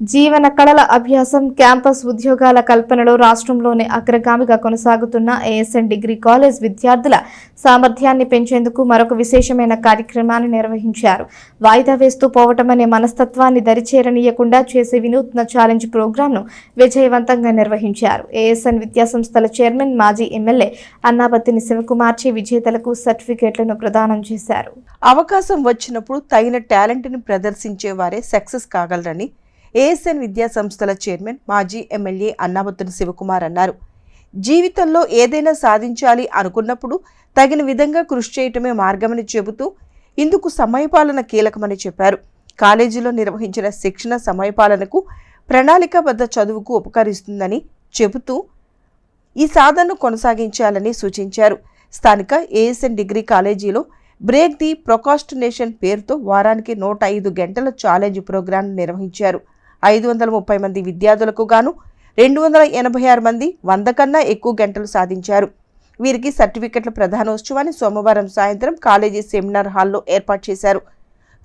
జీవన కళల అభ్యాసం క్యాంపస్ ఉద్యోగాల కల్పనలో రాష్ట్రంలోనే అగ్రగామిగా కొనసాగుతున్న ఏఎస్ఎన్ డిగ్రీ కాలేజ్ విద్యార్థుల సామర్థ్యాన్ని పెంచేందుకు మరొక విశేషమైన కార్యక్రమాన్ని నిర్వహించారు. వాయిదా వేస్తూ పోవటం అనే మనస్తత్వాన్ని దరిచేరనీయకుండా చేసే వినూత్న ఛాలెంజ్ ప్రోగ్రాంను విజయవంతంగా నిర్వహించారు. ఏఎస్ఎన్ విద్యాసంస్థల చైర్మన్ మాజీ ఎమ్మెల్యే అన్నాపత్తిని శివకుమార్చి విజేతలకు సర్టిఫికేట్లను ప్రదానం చేశారు. అవకాశం వచ్చినప్పుడు తగిన టాలెంట్ని ప్రదర్శించే వారే సక్సెస్ కాగలరని ఏఎస్ఎన్ విద్యా సంస్థల చైర్మన్ మాజీ ఎమ్మెల్యే అన్నాబత్తుని శివకుమార్ అన్నారు. జీవితంలో ఏదైనా సాధించాలి అనుకున్నప్పుడు తగిన విధంగా కృషి చేయటమే మార్గమని చెబుతూ ఇందుకు సమయపాలన కీలకమని చెప్పారు. కాలేజీలో నిర్వహించిన శిక్షణ సమయపాలనకు ప్రణాళికాబద్ధ చదువుకు ఉపకరిస్తుందని చెబుతూ ఈ సాధనను కొనసాగించాలని సూచించారు. స్థానిక ఏఎస్ఎన్ డిగ్రీ కాలేజీలో బ్రేక్ ది ప్రొకాస్టినేషన్ పేరుతో వారానికి నూట ఐదు గంటల ఛాలెంజ్ ప్రోగ్రాం నిర్వహించారు. ఐదు వందల ముప్పై మంది విద్యార్థులకు గాను రెండు వందల ఎనభై ఆరు మంది వంద కన్నా ఎక్కువ గంటలు సాధించారు. వీరికి సర్టిఫికెట్ల ప్రధానోత్సవాన్ని సోమవారం సాయంత్రం కాలేజీ సెమినార్ హాల్లో ఏర్పాటు చేశారు.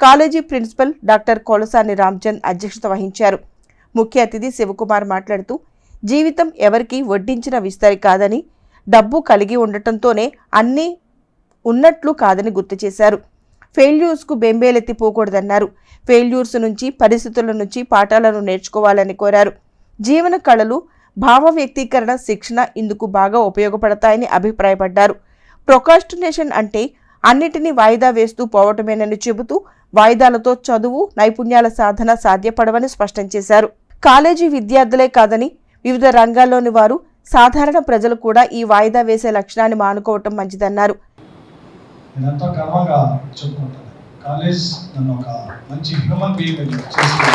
College principal doctor Kolasani Ramchand అధ్యక్షత వహించారు. ముఖ్య అతిథి శివకుమార్ మాట్లాడుతూ జీవితం ఎవరికి వడ్డించిన విస్తరి కాదని డబ్బు కలిగి ఉండటంతోనే అన్నీ ఉన్నట్లు కాదని గుర్తు చేశారు. ఫెయిల్యూర్స్కు బెంబేలెత్తిపోకూడదన్నారు ఫెయిల్యూర్స్ నుంచి పరిస్థితుల నుంచి పాఠాలను నేర్చుకోవాలని కోరారు. జీవన కళలు భావ వ్యక్తీకరణ శిక్షణ ఇందుకు బాగా ఉపయోగపడతాయని అభిప్రాయపడ్డారు. ప్రొకాస్టినేషన్ అంటే అన్నిటినీ వాయిదా వేస్తూ పోవటమేనని చెబుతూ వాయిదాలతో చదువు నైపుణ్యాల సాధన సాధ్యపడవని స్పష్టం చేశారు. కాలేజీ విద్యార్థులే కాదని వివిధ రంగాల్లోని వారు సాధారణ ప్రజలు కూడా ఈ వాయిదా వేసే లక్షణాన్ని మానుకోవటం మంచిదన్నారు. నేను గర్వంగా చెప్పుకుంటాను కాలేజ్ నన్ను ఒక మంచి హ్యూమన్ బీయింగ్ చేసింది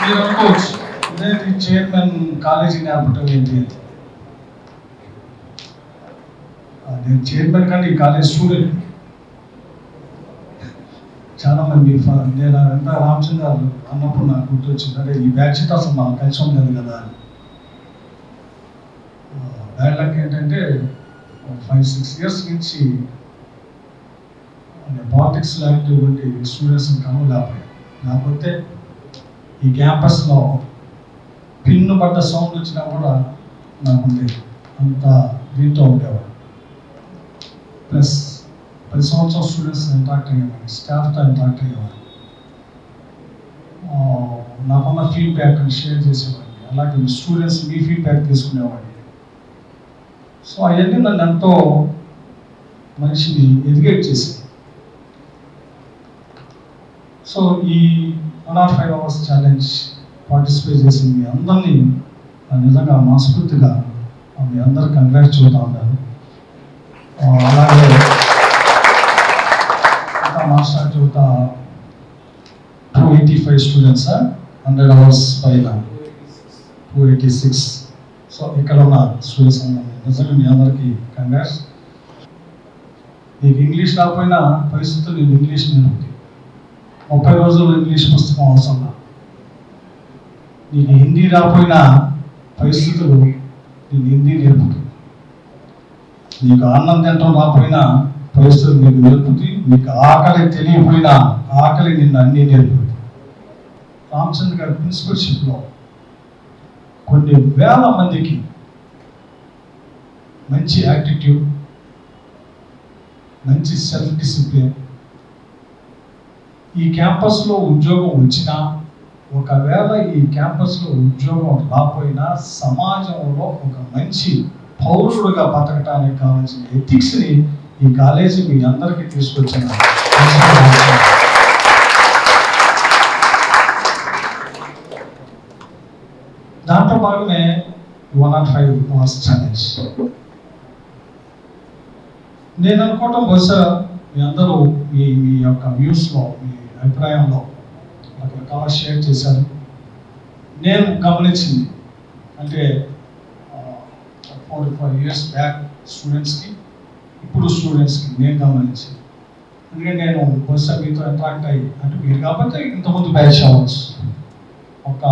మీరు అనుకోవచ్చు ఇదేంటి చైర్మన్ కాలేజీ నేర్పడం ఏంటి అని. నేను చైర్మన్ కానీ ఈ కాలేజ్ స్టూడెంట్ చాలా మంది నేను ఎంత రామచంద్ర అన్నప్పుడు నాకు గుర్తొచ్చింది అంటే ఈ బ్యాచ్ అసలు మనం కలిసి ఉండదు కదా బ్యాడ్ లక్ ఏంటంటే ఫైవ్ సిక్స్ ఇయర్స్ నుంచి పాలిటిక్స్ యాక్టివ్ ఉండి స్టూడెంట్స్ కనులేకపోయాయి లేకపోతే ఈ క్యాంపస్లో పిన్ను పడ్డ సౌండ్ వచ్చినా కూడా నాకు లేదు అంత దీంతో ఉండేవాడు ప్లస్ ప్రతి సంవత్సరం స్టూడెంట్స్ ఇంట్రాక్ట్ అయ్యేవాడిని స్టాఫ్తో ఇంట్రాక్ట్ అయ్యేవాడిని నాకున్న ఫీడ్బ్యాక్ షేర్ చేసేవాడిని. అలాగే స్టూడెంట్స్ మీ ఫీడ్బ్యాక్ తీసుకునేవాడిని. సో అవన్నీ నన్ను ఎంతో మనిషిని ఎడ్యుకేట్ చేసింది సో ఈ one or five hours challenge participate చేసిన మీ అందరినీ ఆ, నిజంగా మనస్ఫూర్తిగా మీ అందరు కంగ్రాట్స్ చూస్తూ ఉన్నారు అలాగే ఇంకా master చూత two eighty five students hundred hours పైన. టూ ఎయిటీ సిక్స్ సో ఇక్కడ ఉన్న స్టూడెంట్స్ అందరూ నిజంగా మీ అందరికీ కంగ్రాట్స్. నీకు ఇంగ్లీష్ రాకపోయినా పరిస్థితులు నేను ఇంగ్లీష్ నేను ముప్పై రోజులు ఇంగ్లీష్ పుస్తకం అవసరం నీకు హిందీ రాకపోయినా పరిస్థితులు నేను హిందీ నేర్పుతుంది నీకు అన్నం తినటం రాకపోయినా పరిస్థితులు నీకు నేర్పుతుంది నీకు ఆకలి తెలియకపోయినా ఆకలి నిన్ను అన్నీ నేర్పుతుంది రామచంద్ర గారి ప్రిన్సిపల్షిప్లో కొన్ని వేల మందికి మంచి యాటిట్యూడ్ మంచి సెల్ఫ్ డిసిప్లిన్ ఈ క్యాంపస్లో ఉద్యోగం వచ్చినా ఒకవేళ ఈ క్యాంపస్లో ఉద్యోగం రాకపోయినా సమాజంలో ఒక మంచి పౌరుడుగా బతకటానికి కావాల్సిన ఎథిక్స్ని ఈ కాలేజీ మీ అందరికీ తీసుకొచ్చిన. దాంట్లో one not five hours challenge నేను అనుకోవటం బహుశా మీ అందరూ మీ మీ యొక్క వ్యూస్లో మీ అభిప్రాయంలో రకరకాల షేర్ చేశారు. నేను గమనించింది. అంటే ఫోర్ ఫైవ్ ఇయర్స్ బ్యాక్ స్టూడెంట్స్కి ఇప్పుడు స్టూడెంట్స్కి నేను గమనించింది. ఎందుకంటే నేను బహుశా మీతో అట్రాక్ట్ అయ్యి అంటే మీరు కాబట్టి ఇంతకుముందు బ్యాచ్ అవ్వచ్చు. ఒక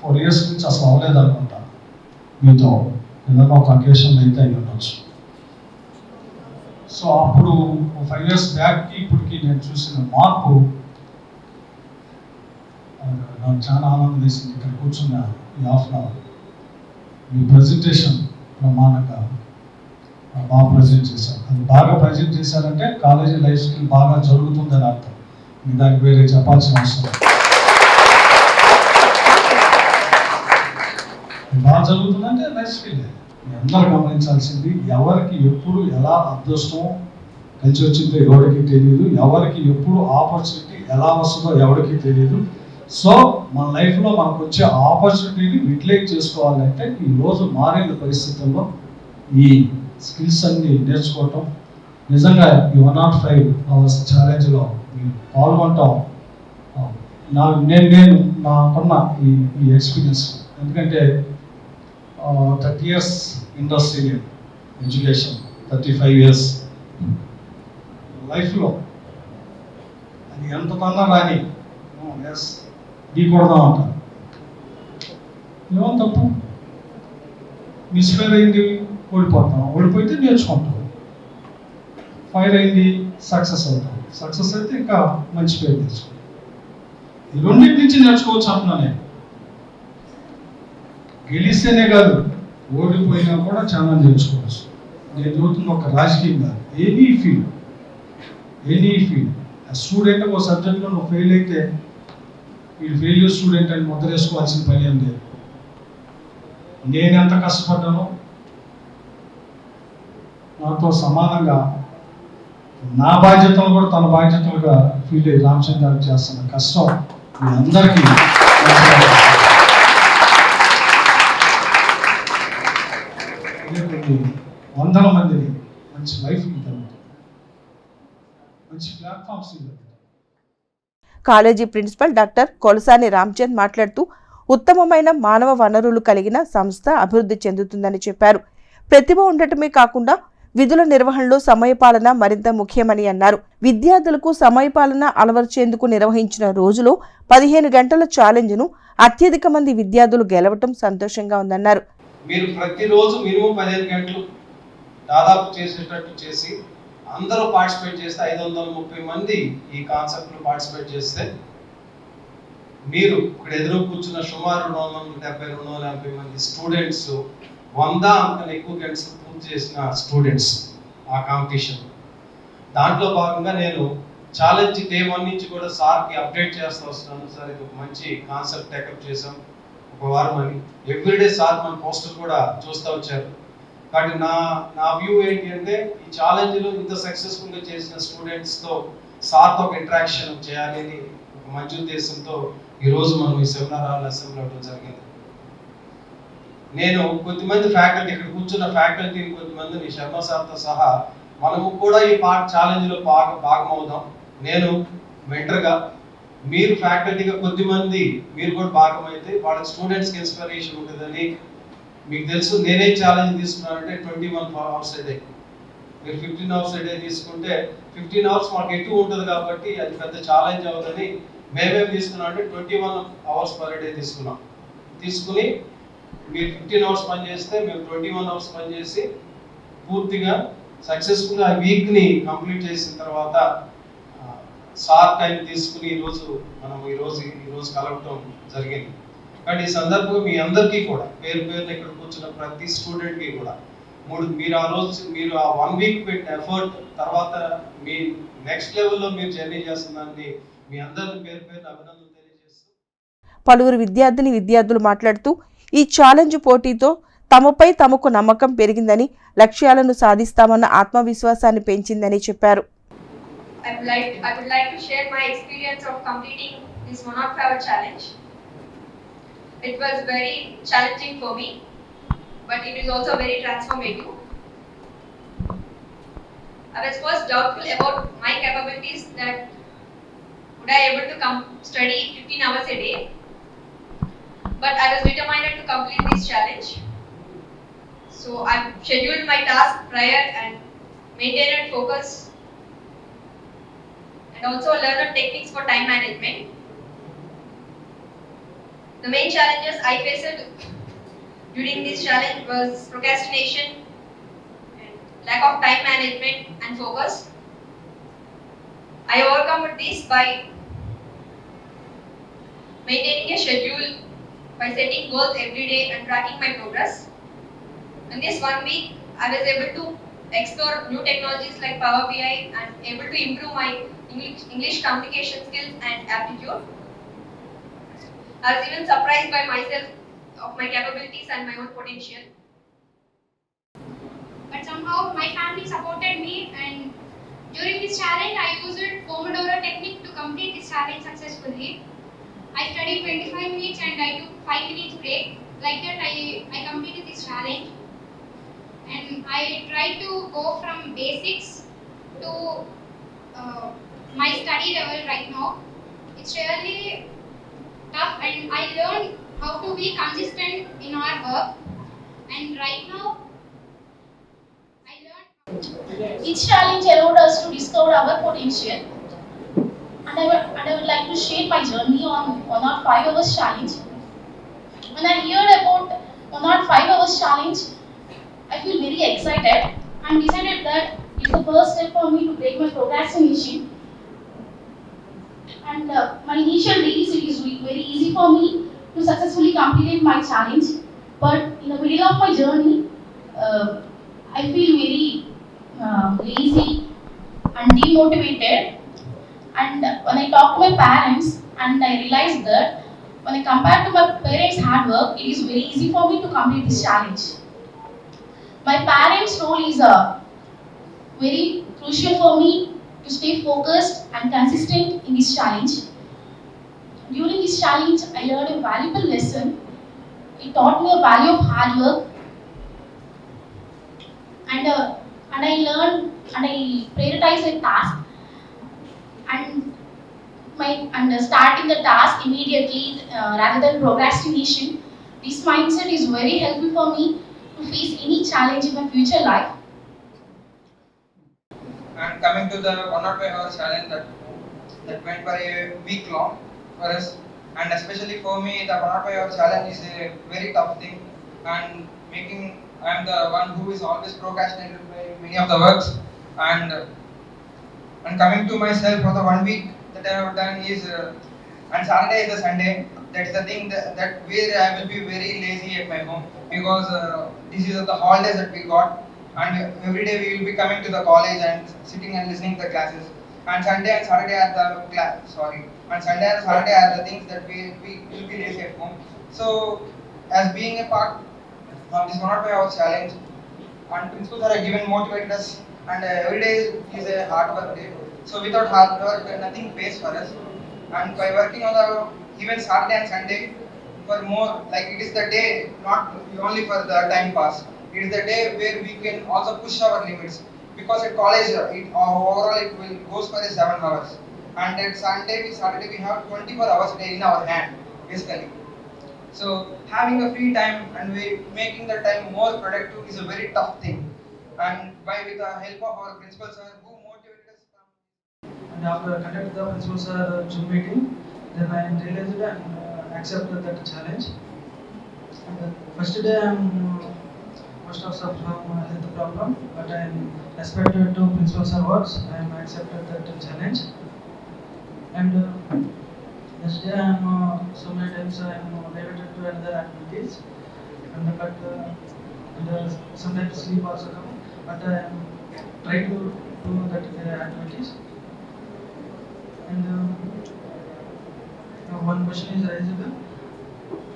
ఫోర్ ఇయర్స్ నుంచి అసలు అవ్వలేదు అనుకుంటా. మీతో ఏదైనా ఒక అకేషన్ అయితే అయి ఉండొచ్చు. సో అప్పుడు ఫైవ్ ఇయర్స్ బ్యాక్కి ఇప్పటికి నేను చూసిన మార్పు నాకు చాలా ఆనందం వేసింది ఇక్కడ కూర్చున్న ఈ హాఫ్ అన్ అవర్ మీ ప్రజెంటేషన్ ప్రమాణంగా బాగా ప్రజెంట్ చేశారు. అది బాగా ప్రజెంట్ చేశారంటే కాలేజీ లైఫ్ స్కిల్ బాగా జరుగుతుందని అర్థం. మీ దానికి వేరే చెప్పాల్సిన అవసరం బాగా జరుగుతుందంటే లైఫ్ ఫీల్ మీ అందరూ గమనించాల్సింది ఎవరికి ఎప్పుడు ఎలా అదృష్టం కలిసి వచ్చిందో ఎవరికి తెలియదు ఎవరికి ఎప్పుడు ఆపర్చునిటీ ఎలా వస్తుందో ఎవరికి తెలియదు సో మన లైఫ్లో మనకు వచ్చే ఆపర్చునిటీని యూటిలైజ్ చేసుకోవాలంటే ఈ రోజు మారిన పరిస్థితుల్లో ఈ స్కిల్స్ అన్ని నేర్చుకోవటం నిజంగా ఈ వన్ నాట్ ఫైవ్ అవర్స్ ఛాలెంజ్లో మేము పాల్గొనటం నా నేను నేను నాకున్న ఈ ఈ ఎక్స్పీరియన్స్ ఎందుకంటే thirty years industry education thirty five years లైఫ్లో అది ఎంత తన్నా రాని ఎస్ డీ కొడదాం ఏమో తప్పు? మిస్ఫైర్ అయింది ఓడిపోతాం ఓడిపోతే నేర్చుకుంటాం ఫైర్ అయింది సక్సెస్ అవుతాం సక్సెస్ అయితే ఇంకా మంచి పేరు తెచ్చుకుంటాం ఈ రెండింటి నుంచి నేర్చుకోవచ్చు అంటున్నా నేను. గెలిస్తేనే కాదు ఓడిపోయినా కూడా చాలా చేసుకోవచ్చు నేను చదువుతున్న ఒక రాజకీయం కాదు. Any field any field student ఒక సబ్జెక్ట్లో నువ్వు ఫెయిల్ అయితే వీడు ఫెయిల్యూర్ స్టూడెంట్ అని ముద్రేసుకోవాల్సిన పని ఏం లేదు. నేను ఎంత కష్టపడ్డానో నాతో సమానంగా నా బాధ్యతలు కూడా తన బాధ్యతలుగా ఫీల్ అయ్యి రామచంద్ర చేస్తున్న కష్టం మీ అందరికీ. కొన్ని వందల మందిని మంచి లైఫ్ ఇద్దాం మంచి ప్లాట్ఫామ్స్ ఇద్దాం college principal doctor Kolasani Ramchand మాట్లాడుతూ ఉత్తమమైన మానవ వనరులు కలిగిన సంస్థ అభివృద్ధి చెందుతుందని చెప్పారు. ప్రతిభ ఉండటమే కాకుండా విధుల నిర్వహణలో సమయపాలన మరింత ముఖ్యమని అన్నారు. విద్యార్థులకు సమయపాలన అలవర్చేందుకు నిర్వహించిన రోజులో పదిహేను గంటల ఛాలెంజ్ను అత్యధిక మంది విద్యార్థులు గెలవటం సంతోషంగా ఉందన్నారు. మీరు ప్రతిరోజు మినిమం పదిహేను గంటలు దాదాపు చేసేటట్టు చేసి అందరూ పార్టిసిపేట్ చేస్తే ఐదు వందల ముప్పై మంది ఈ కాన్సెప్ట్లో పార్టిసిపేట్ చేస్తే మీరు ఇక్కడ ఎదురు కూర్చున్న సుమారు రెండు వందల డెబ్బై రెండు వందల యాభై మంది స్టూడెంట్స్ వంద అంతకన్నా ఎక్కువ గంటలు పూర్తి చేసిన స్టూడెంట్స్ ఆ కాంపిటీషన్. దాంట్లో భాగంగా నేను ఛాలెంజ్ డే వన్ నుంచి కూడా సార్కి అప్డేట్ చేస్తూ వస్తున్నాను సార్ ఇది ఒక మంచి కాన్సెప్ట్ టేకప్ చేసాం ఒక వారం అని. ఎవ్రీడే సార్ మన పోస్టర్ కూడా చూస్తూ వచ్చారు. కాబట్టి నా నా వ్యూ ఏంటి అంటే ఈ ఛాలెంజ్లో ఇంత సక్సెస్ఫుల్గా చేసిన స్టూడెంట్స్తో సార్తో ఒక ఇంటరాక్షన్ చేయాలి అని ఒక మంచి ఉద్దేశంతో ఈరోజు మనం ఈ సెమినార్ హాల్ అసెంబ్లీ అవడం జరిగింది. నేను కొద్దిమంది ఫ్యాకల్టీ ఇక్కడ కూర్చున్న ఫ్యాకల్టీ కొద్దిమందిని శర్మ సార్తో సహా మనము కూడా ఈ పార్ట్ ఛాలెంజ్లో భాగ భాగం అవుదాం నేను మెంటర్గా మీరు ఫ్యాకల్టీగా కొద్దిమంది మీరు కూడా భాగం అయితే వాళ్ళ స్టూడెంట్స్కి ఇన్స్పిరేషన్ ఉంటుందని మీకు తెలుసు. నేనే ఛాలెంజ్ తీసుకున్నానంటే ట్వంటీ వన్ అవర్స్ అయితే మీరు ఫిఫ్టీన్ అవర్స్ అయితే తీసుకుంటే ఫిఫ్టీన్ అవర్స్ మాకు ఎక్కువ ఉంటుంది కాబట్టి అది పెద్ద ఛాలెంజ్ అవుతుంది. మేమేం తీసుకున్నాం అంటే twenty one hours per day తీసుకున్నాం. తీసుకుని మీరు ఫిఫ్టీన్ అవర్స్ పని చేస్తే మేము ట్వంటీ వన్ అవర్స్ పని చేసి పూర్తిగా సక్సెస్ఫుల్గా ఆ వీక్ని కంప్లీట్ చేసిన తర్వాత సార్ టైం తీసుకుని ఈరోజు మనం ఈరోజు ఈరోజు కలవటం జరిగింది. కానీ ఈ సందర్భంగా మీ అందరికీ కూడా పేరు పేరున ఇక్కడ కూర్చున్న ప్రతి స్టూడెంట్కి కూడా మూడు మీరు ఆ రోజు మీరు ఆ వన్ వీక్ పెట్టిన ఎఫర్ట్ తర్వాత మీ నెక్స్ట్ లెవెల్లో మీరు జర్నీ చేస్తుందని మీ అందరి పేరు పేరున అభినందనలు తెలియజేస్తూ. పలువురు విద్యార్థిని విద్యార్థులు మాట్లాడుతూ ఈ ఛాలెంజ్ పోటీతో తమపై తమకు నమ్మకం పెరిగిందని లక్ష్యాలను సాధిస్తామన్న ఆత్మవిశ్వాసాన్ని పెంచిందని చెప్పారు. I would like I would like to share my experience of completing this one of hour challenge. It was very challenging for me, but it is also very transformative. I was first doubtful about my capabilities that would I able to come study 15 hours a day. But I was determined to complete this challenge. So I scheduled my task prior and maintained focus and also learned techniques for time management. The main challenges I faced during this challenge was procrastination, and lack of time management and focus. I overcome this by maintaining a schedule by setting goals every day and tracking my progress. In this one week, I was able to explore new technologies like Power BI and able to improve my English, English communication skills and aptitude. I was even surprised by myself of my capabilities and my own potential. but somehow my family supported me and during this challenge I used Pomodoro technique to complete this challenge successfully. I studied 25 minutes and I took 5 minutes break. Like that I, I completed this challenge and I try to go from basics to uh, my study level right now. It's really tough and I learned how to be consistent in our work and right now I learned Each challenge allowed us to discover our potential. And I, would, and I would like to share my journey on 105 hours challenge. When I heard about 105 hours challenge, very excited and decided that it's the first step for me to break my procrastination. And uh, my initial days, it is ve- very easy for me to successfully complete my challenge. But in the middle of my journey, uh, I feel very uh, lazy and demotivated. And when I talk to my parents, and I realized that when I compare to my parents' hard work, it is very easy for me to complete this challenge. My parents' role is uh, very crucial for me to stay focused and consistent in this challenge. During this challenge, I learned a valuable lesson. It taught me a value of hard work and uh, and I learned and I prioritize a task and my and uh, starting the task immediately uh, rather than procrastination. This mindset is very helpful for me to face any challenge in my future life. And coming to the one or two hour challenge that that went for a week long for us, and especially for me, the one or two hour challenge is a very tough thing, and making I am the one who is always procrastinated by many of the works, and and coming to myself for the one week that I have done is, uh, and Saturday is the Sunday. That's the thing that, that where I will be very lazy at my home because uh, this is the holidays that we got and every day we will be coming to the college and sitting and listening to the classes. And Sunday and Saturday are the class. Sorry. And Sunday and Saturday are the things that we, we will be lazy at home. So, as being a part of this or two hours challenge, and principals are given motivated us, and uh, every day is a hard work day. So, without hard work, nothing pays for us. And by working on the even Saturday and Sunday, for more like it is the day not only for the time pass. It is the day where we can also push our limits. Because at college it overall it will goes for a seven hours. And at sunday we saturday we have 24 hours a day in our hand basically. So having a free time and we making the time more productive is a very tough thing. And by with the help of our principal sir who motivated us And after conducting the principal sir Zoom meeting, then I realized uh, accepted that challenge. And first day I'm most of from health problem, but I'm respected to principal sir words. I'm accepted that challenge. And uh, next day I'm uh, so many times I'm diverted to another activities. And but uh, and uh, sometimes sleep also come, but I'm try to do that activities. And uh, one question is raised.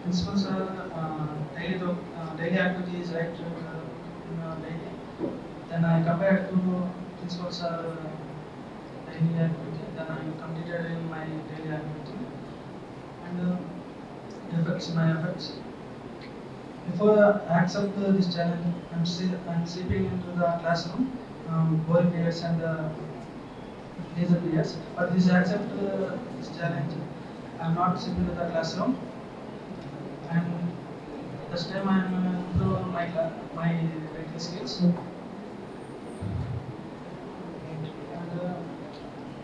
Principals are uh, daily uh, daily activities right uh, daily. Then I compared to principals are uh, daily activity. Then I completed in my daily activity. And uh, it affects my efforts. Before I accept this challenge, I'm, see- I'm sleeping into the classroom, um, boring periods and uh, leisure. But this accept uh, this challenge, I'm not sitting in the classroom. And this time I'm improve my my writing skills. And uh,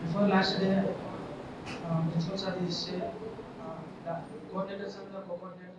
before last day, um, principal sir is uh, the coordinators and the co-coordinators